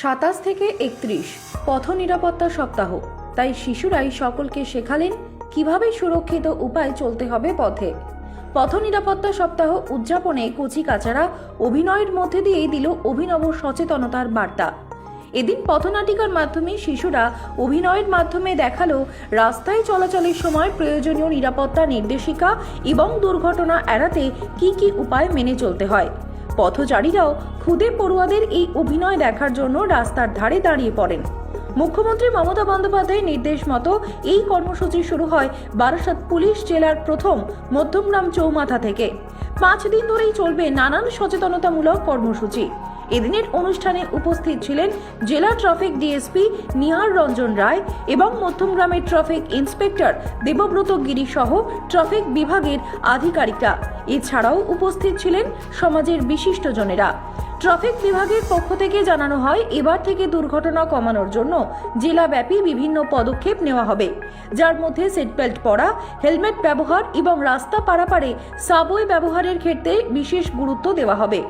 সাতাশ থেকে একত্রিশ পথ নিরাপত্তা সপ্তাহ। তাই শিশুরাই সকলকে শেখালেন কীভাবে সুরক্ষিত উপায় চলতে হবে পথে। পথ নিরাপত্তা সপ্তাহ উদযাপনে কচি কাচারা অভিনয়ের মধ্যে দিয়েই দিল অভিনব সচেতনতার বার্তা। এদিন পথনাটিকার মাধ্যমে শিশুরা অভিনয়ের মাধ্যমে দেখাল রাস্তায় চলাচলের সময় প্রয়োজনীয় নিরাপত্তা নির্দেশিকা এবং দুর্ঘটনা এড়াতে কি কি উপায় মেনে চলতে হয়। পথচারীরাও খুদে পড়ুয়াদের এই অভিনয় দেখার জন্য রাস্তার ধারে দাঁড়িয়ে পড়েন। মুখ্যমন্ত্রী মমতা বন্দ্যোপাধ্যায়ের নির্দেশ মতো এই কর্মসূচি শুরু হয় বারাসাত পুলিশ জেলার প্রথম মধ্যমগ্রাম চৌমাথা থেকে। পাঁচ দিন ধরেই চলবে নানান সচেতনতামূলক কর্মসূচি। এদিনের অনুষ্ঠানে উপস্থিত ছিলেন জেলা ট্রাফিক ডিএসপি নিহার রঞ্জন রায় এবং মধ্যমগ্রামের ট্রাফিক ইন্সপেক্টর দেবব্রত গিরি সহ ট্রাফিক বিভাগের আধিকারিকরা। এছাড়াও উপস্থিত ছিলেন সমাজের বিশিষ্টজনেরা। ট্রাফিক বিভাগের পক্ষ থেকে জানানো হয়, এবার থেকে দুর্ঘটনা কমানোর জন্য জেলাব্যাপী বিভিন্ন পদক্ষেপ নেওয়া হবে। যার মধ্যে সিটবেল্ট পরা হেলমেট ব্যবহার এবং রাস্তা পারাপারে সাবওয়ে ব্যবহারের ক্ষেত্রে বিশেষ গুরুত্ব দেওয়া হবে।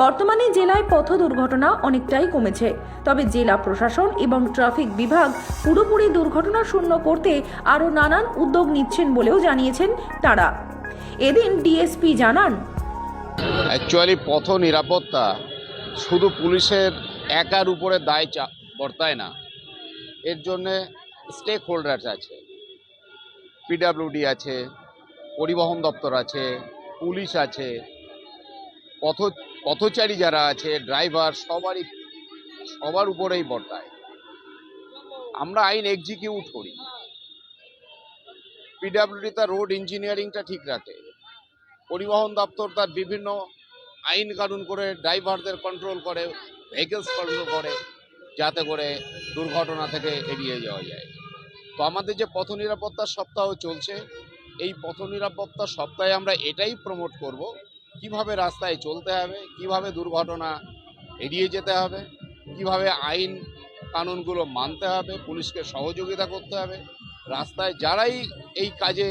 বর্তমানে জেলায় পথ দুর্ঘটনা অনেকটাই কমেছে। তবে জেলা প্রশাসন এবং ট্রাফিক বিভাগ পুরোপুরি দুর্ঘটনা শূন্য করতে আরও নানান উদ্যোগ নিচ্ছেন বলেও জানিয়েছেন তারা। এদিন ডিএসপি জানান অ্যাকচুয়ালি পথ নিরাপত্তা শুধু পুলিশের একার উপরে দায় চা, বর্তায় না। এর জন্যে স্টেক হোল্ডার্স আছে পিডাব্লিউডি আছে, পরিবহন দপ্তর আছে, পুলিশ আছে, পথ, পথচারী যারা আছে ড্রাইভার সবারই, সবার উপরেই বর্তায়। আমরা আইন এক্সিকিউট করি। পিডাব্লিউডি তার রোড ইঞ্জিনিয়ারিংটা ঠিক রাখে। পরিবহন দপ্তর তার বিভিন্ন আইন কানুন করে ড্রাইভারদের কন্ট্রোল করে ভেহিকেলস কন্ট্রোল করে, যাতে করে দুর্ঘটনা থেকে এড়িয়ে যাওয়া যায়। তো আমাদের যে পথ নিরাপত্তা সপ্তাহ চলছে, এই পথ নিরাপত্তা সপ্তাহে আমরা এটাই প্রমোট করব, কীভাবে রাস্তায় চলতে হবে, কীভাবে দুর্ঘটনা এড়িয়ে যেতে হবে, কীভাবে আইন কানুনগুলো মানতে হবে, পুলিশকে সহযোগিতা করতে হবে। রাস্তায় যারাই এই কাজে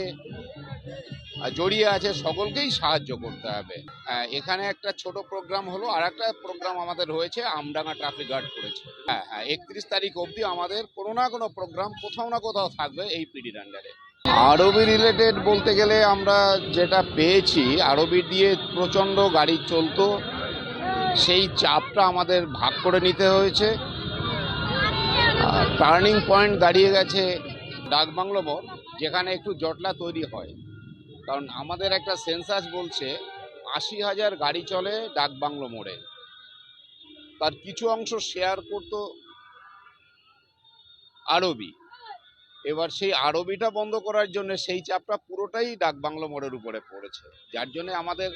জড়িয়ে আছে সকলকেই সাহায্য করতে হবে। হ্যাঁ, এখানে একটা ছোট প্রোগ্রাম হলো আর একটা প্রোগ্রাম আমাদের হয়েছে আমডাঙ্গা ট্রাফিক গার্ড করেছে। হ্যাঁ হ্যাঁ একত্রিশ তারিখ অবধি আমাদের কোনো না কোনো প্রোগ্রাম কোথাও না কোথাও থাকবে এই পিডি আন্ডারে আরবি রিলেটেড বলতে গেলে আমরা যেটা পেয়েছি আরবি দিয়ে প্রচণ্ড গাড়ি চলতো সেই চাপটা আমাদের ভাগ করে নিতে হয়েছে। টার্নিং পয়েন্ট দাঁড়িয়ে গেছে ডাকবাংলো মোড় যেখানে একটু জটলা তৈরি হয়। কারণ আমাদের একটা সেন্সাস বলছে, আশি হাজার গাড়ি চলে ডাকবাংলো মোড়ে। তার কিছু অংশ শেয়ার করতো আরবি। এবার সেই আরবিটা বন্ধ করার জন্য সেই চাপটা পুরোটাই ডাকবাংলো মোড়ের উপরে পড়েছে। যার জন্য আমাদের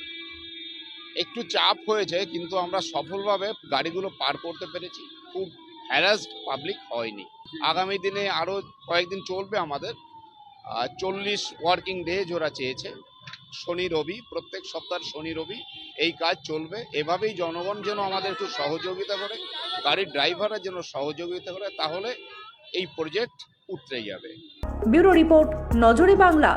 একটু চাপ হয়েছে, কিন্তু আমরা সফলভাবে গাড়িগুলো পার করতে পেরেছি। খুব হ্যারাসড পাবলিক হয়নি। আগামী দিনে আরও কয়েকদিন চলবে আমাদের। চল্লিশ ওয়ার্কিং ডেজ ওরা চেয়েছে। শনি, রবি, প্রত্যেক সপ্তাহ শনি, রবি, এই কাজ চলবে। এভাবেই জনগণ যেন আমাদের একটু সহযোগিতা করে, গাড়ির ড্রাইভাররা যেন সহযোগিতা করে, তাহলে এই প্রজেক্ট উতরে যাবে। ব্যুরো রিপোর্ট, নজরে বাংলা।